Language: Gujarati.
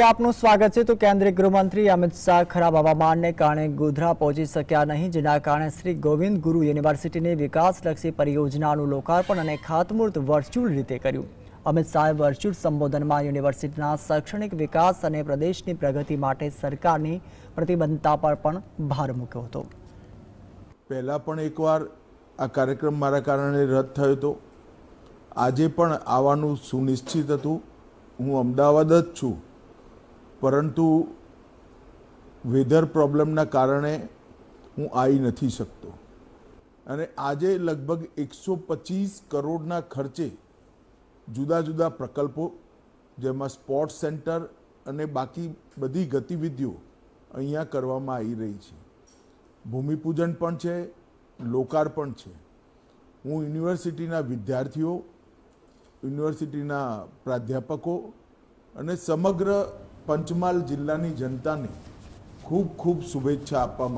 આપનું સ્વાગત છે. તો કેન્દ્રીય ગૃહમંત્રી અમિત શાહ ખરાબ હવામાનને કારણે ગોધરા પહોંચી શક્યા નહીં, જેના કારણે શ્રી ગોવિંદ ગુરુ યુનિવર્સિટીની વિકાસલક્ષી પરિયોજનાનું લોકાર્પણ અને ખાતમુહૂર્ત વર્ચ્યુઅલ રીતે કર્યું. અમિત શાહે વર્ચ્યુઅલ સંબોધનમાં યુનિવર્સિટીના શૈક્ષણિક વિકાસ અને પ્રદેશની પ્રગતિ માટે સરકારની પ્રતિબદ્ધતા પર પણ ભાર મૂક્યો હતો. પહેલાં પણ એકવાર આ કાર્યક્રમ મારા કારણે રદ થયો હતો. આજે પણ આવવાનું સુનિશ્ચિત હતું. હું અમદાવાદ જ છું. પરંતુ વેધર પ્રોબ્લેમના કારણે હું આવી નથી શકતો. અને આજે લગભગ એકસો પચીસ કરોડના ખર્ચે જુદા જુદા પ્રકલ્પો, જેમાં સ્પોર્ટ્સ સેન્ટર અને બાકી બધી ગતિવિધિઓ અહીંયા કરવામાં આવી રહી છે. ભૂમિપૂજન પણ છે, લોકાર્પણ છે. હું યુનિવર્સિટીના વિદ્યાર્થીઓ, યુનિવર્સિટીના પ્રાધ્યાપકો અને સમગ્ર પંચમહાલ જિલ્લાની જનતાને ખૂબ ખૂબ શુભેચ્છા આપવા